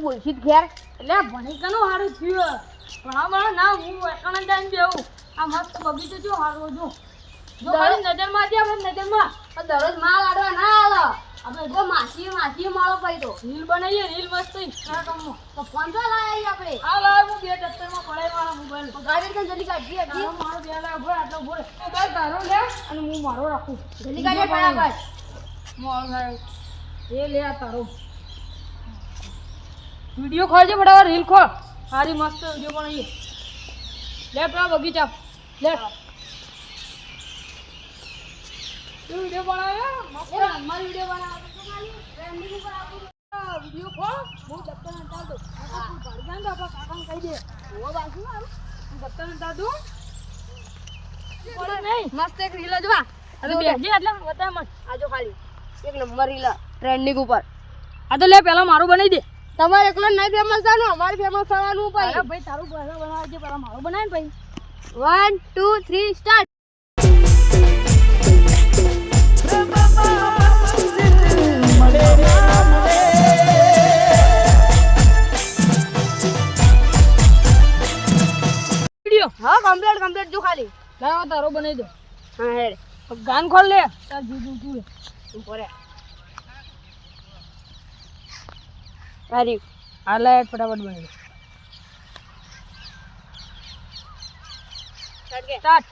તું બોલશી ઘેર. એટલે ભણી કનું સારું થયું. ભણા ભણા ના હું એકાણા ટાઈમ બેહું આ મસ્ત બગીચો જો સારું જો. જો ખાલી નજરમાં આવી આપણે નજરમાં. દરરોજ માલ આડવા ના આલો આપણે જો માસી માસી માળો પડી તો. રીલ બનાવીએ રીલ મસ્ત કામમાં તો ફોન તો લાવી આપણે. આ લાવ હું બે દફતરમાં પડાય વાળા મોબાઈલ ગાડી તો જલ્દી કાઢી હતી મારો બે લાવ ભર આટલો ભર. તો તાર તારો લે અને હું મારો રાખું. જલ્દી કાઢી ફટાફટ. મોળ થાય એ લે તારો. વીડિયો ખોલજે ફટાફટ રીલ ખોલ. સારી મસ્ત વીડિયો બનાવીએ. લે પેલા બગીચા. લે. વીડિયો બનાવ્યો મસ્ત. એ અમારી વિડિયો બનાવો. તો ખાલી ટ્રેન્ડિંગ ઉપર આપું. વીડિયો ખોલ. હું. દફતર અંતાર દઉં ગાડી જાય ને આપણા કાકાને કહી દે. ઓ બાજુ આવું. હું દફતર અંતાર દઉં મસ્ત એક રીલ જોવા અરે બેસજે એટલે બતાવ મત આજો ખાલી. એક નંબર રીલ. ટ્રેન્ડિંગ ઉપર. આ તો લે પેલા મારું બનાવી દે. તમારે એકલો નહીં ફેમસ થવાનું અમારે ફેમસ થવાનું ભાઈ. ભાઈ તારું બનાવજે પેલા મારું બનાવે ને ભાઈ. વન ટુ થ્રી સ્ટાર્ટ હા કમ્પ્લીટ કમ્પ્લીટ જો ખાલી. લાવ તારો બનાવી દો. હા હેડ. ગાન ખોલ લે. તાર જુ જુ જુ ઉપર હારી આ લે ફટાફટ બનાવી દો. સ્ટાર્ટ.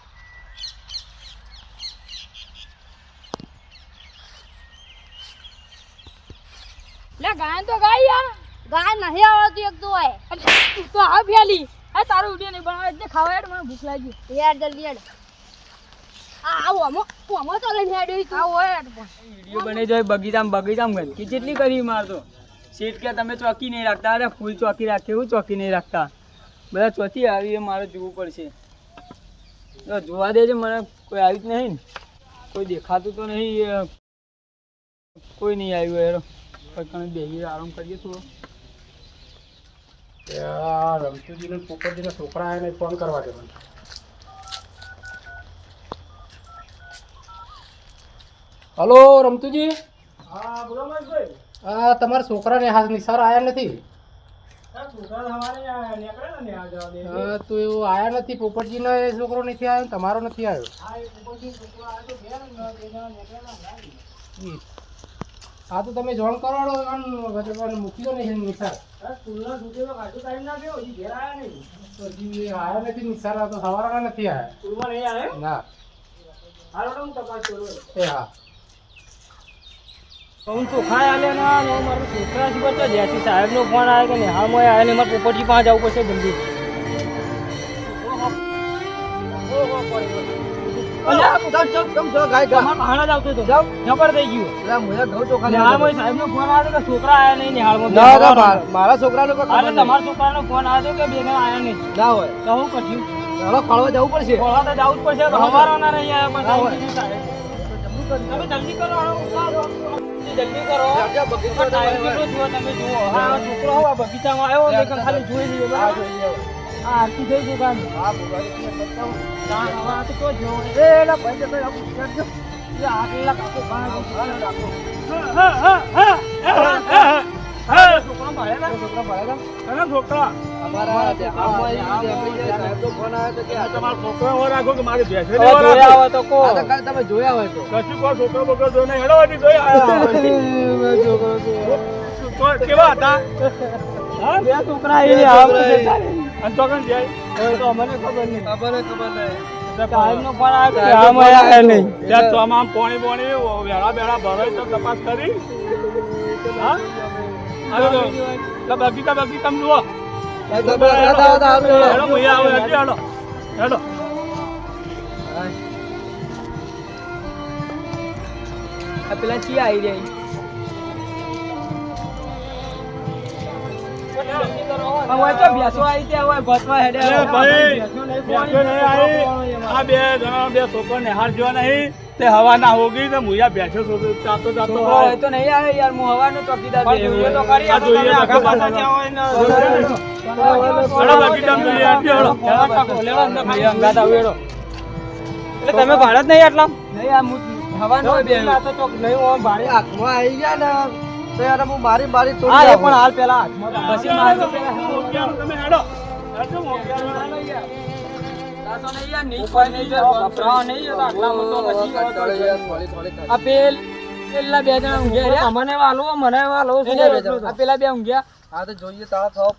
લે ગાયન તો ગાય યાર. ગાય નહીં આવડતું એક તો હોય. તો આ ફેલી આ તારું વીડિયો નહીં બનાવે એટલે ખાવા હેડ મને ભૂખ લાગી. યાર જલ્દી હેડ. આ આવો અમો અમો તો લઈને હેડ આ હોય હેડ પણ. વીડિયો બની જાય બગીચામાં બગીચામાં ગંદકી જેટલી કરી મારતો. સીટ કે તમે ચોકી નહીં રાખતા. અરે, ફૂલ ચોકી રાખે, એવું ચોકી નહીં રાખતા. બધા ચોથી આવી મારે જોવું પડશે. જોવા દેજે, મને કોઈ આવ્યું જ નહીં કોઈ દેખાતું તો નહીં કોઈ નહીં આવ્યું યાર પછી બેહી આરામ કરીએ થોડો. રમતુજીને, પોપટજીના છોકરા એને ફોન કરવા દે હલો, રમતુજી? હા બોલો ભાઈ આ તમારા છોકરાને હાલ નિસાર આયા નથી? હા, તો એવું આયા નથી પોપટજીનો એ છોકરો નથી આવ્યો તમારો નથી આવ્યો હા તો તમે જોણ કરાડો મૂકી દો ને નિસાર હજી આયા નથી નિસાર આ તો સવારના નથી આવ્યા ના. એ હા. હું આલે ના ને મારો છોકરા જ્યાંથી ફોન આવે કે નિહાળમાં આવે ને મારે પોપટજી પાસે જવું પડશે જલ્દી. આવ્યો કે છોકરા નો મારા તમારા છોકરાનો ફોન આવ્યો કે બે આયા નહીં. ના હોય. તો હું ફાળવા જવું પડશે. તો જવું જ પડશે. ના જલ્દી કરો. જલ્દી કરો. તમે જુઓ. હા છોકરો હવે બગીચામાં આવ્યો ખાલી જોઈ લઈએ આરતી થઈ ગઈ કામ હા હવે આ તો તો જો એ એલા ભાઈ જતો આપ કરજો. એ આગલા કાકો બહાર હા હા હા હા. કેવા હતા બે છોકરા એ અને તો કણ જાય તો અમને ખબર નહીં. ખબર ખબર. નહીં ટાઈમ ફોન આવ્યો કે નહીં ત્યાં તો પોણી પોણી વેળા બેળા ભરાય તો તપાસ કરી હા? હાલો તો. બગીચા જુઓ. ભૈયા આવો પેલા ચી આવી આ બે જણા બે છોકરા નિહાળ જેવા નહીં. તે હવા ના હોગી ને મુયા બેઠો છોકરો ચાતો ચાતો હોય તો નહીં આવે યાર હું હવાનો ચોકીદાર જોઈએ તો કરી આ જોઈએ આખા પાછા ત્યાં હોય ને. જોઈએ. અંગાત એટલે તમે ભાડે જ નહીં આટલા નહીં આ હવાનો હોય બે તો ચોક નહીં હોય ભાડે હાથમાં આવી ગયા ને તો યાર હું મારી મારી તોડી પણ હાલ પેલા હાથમાં પછી મારી તો તમે હેડો હેડો મોકિયારો મને વાલો મને વાલો બે જણા. આ પેલા બે ઊંઘ્યા. હા તો જોઈએ તાળા થવા.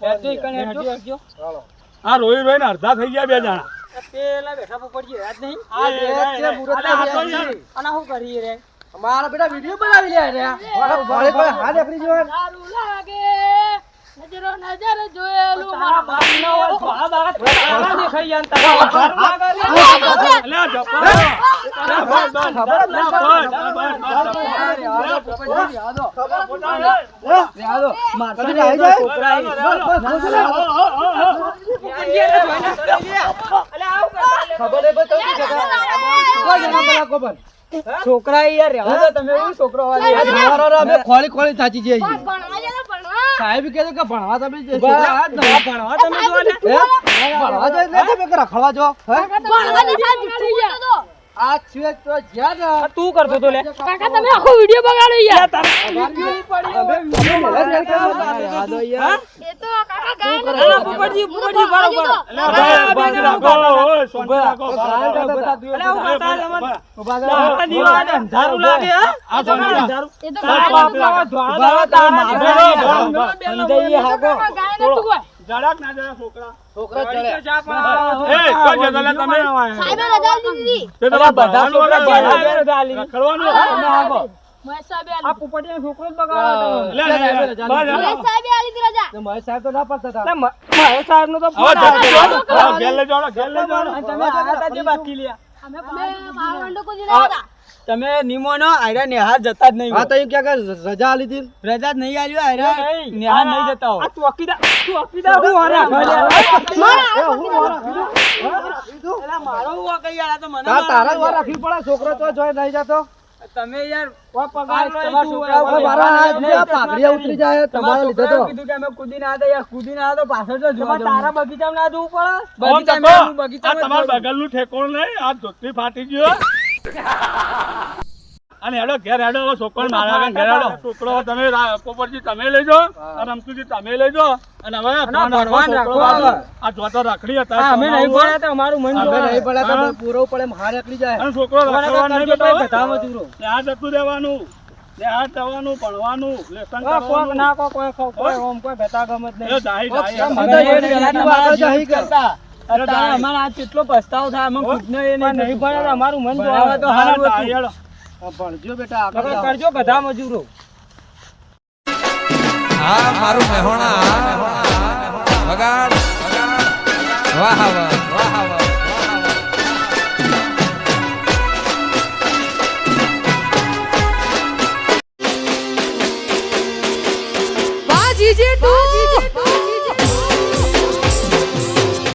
આ રોઈ ને અડધા થઈ ગયા બે જણા. પેલા બેઠા પડી યાદ નહીં? આ બે આ છે, છે, મુરત મુરત ના ના બે બે છે. છે. અને શું કરીએ રે? મારા બેટા વિડિયો બનાવી લે રે સારું લાગે. નજરો નજર જોયેલું મારા હોય, દેખાઈ લાગે જપા ખબર ના યાદો યાદો આવી જાય છોકરા આવી. બસ બસ. ખબર છોકરા યાર રહેવા તમે ખોલી ખોલી થાચી જઈએ છીએ. ભણવા જાય ને ભણવા સાહેબ કીધું કે ભણવા તમે. ભણવા તમે જો ને ભણવા જો ને તમે કે રખડવા જો ભણવા ને સાહેબ બોલતો તો. આ છે તો જ્યાં તું કરતો તો લે. કાકા તમે આખો વિડિયો બગાડો યાર. અમે અમે હેરાન હેરાન કરવા યાદો યાર. એ તો ગાય ને પોપટજી પોપટજી હાગો. કાકા ગાય. ને જરાક છોકરા. છોકરા ચડે. તમે. સાહેબે રજા દીધી તે બધા ભણવા રજા આ પોપટીનો છોકરો બગાડો લે, લે. સાહેબે મહેશ સાહેબ તો ના પડતા હતા તમે સાહેબ નો તો ફોન આવ્યો. ઘેર લઈ ઘેર લઈ. તમે જે બાકી લ્યા આયરા નિહાર જતા જ નહીં હા તો ક્યાં રજા આલી હતી રજા જ નહીં આલ્યો આયરા નિહાર નહીં જતા હો આ ચોકીદાર ચોકીદાર હું મારા મારા મારો હું કઈ આલા તો મને તારા વાર રાખવી પડે છોકરો તો જોઈ નહીં જતો તમે યાર કો પગાર તમારા છોકરા મારા હાથ નહીં, જે ઉતરી જાય તમારા લીધે તો કીધું કે અમે કૂદીને આવ્યા યાર કુદી આવ્યા તો પાછળ તો જોવા તારા બગીચામાં ના જવું પડે? બગીચામાં બગીચામાં તમારા બગલનું ઠેકોણ નહીં આ ધોતી ફાટી ગયો અને હેડો ઘેર હેડો હવે છોકરો મારા ઘેર હેડો. છોકરો તમે પોપટજી તમે લેજો અને અમથુજી તમે લેજો. અને હવે. આ જોતા રાખડી હતા અમે નહીં પડ્યા તો અમારું મન અમે નહીં પડ્યા તો પૂરો પડે એમ હાર જાય. અને છોકરો અમારે નહીં બેટા, બધામાં જુરો. ત્યાં જતું ત્યાં જવાનું ભણવાનું લેસન હા, ના કોઈ કોઈ કોઈ કોઈ ઓમ કોઈ ગમત નહીં. કરતા. આ કેટલો પસ્તાવો થાય અમે નહીં નહીં અમારું મન તો તો હતું. ભણજો બેટા આગળ કરજો બધા મજૂરો હા મારું મહેણા વગાડ વાહ વાહ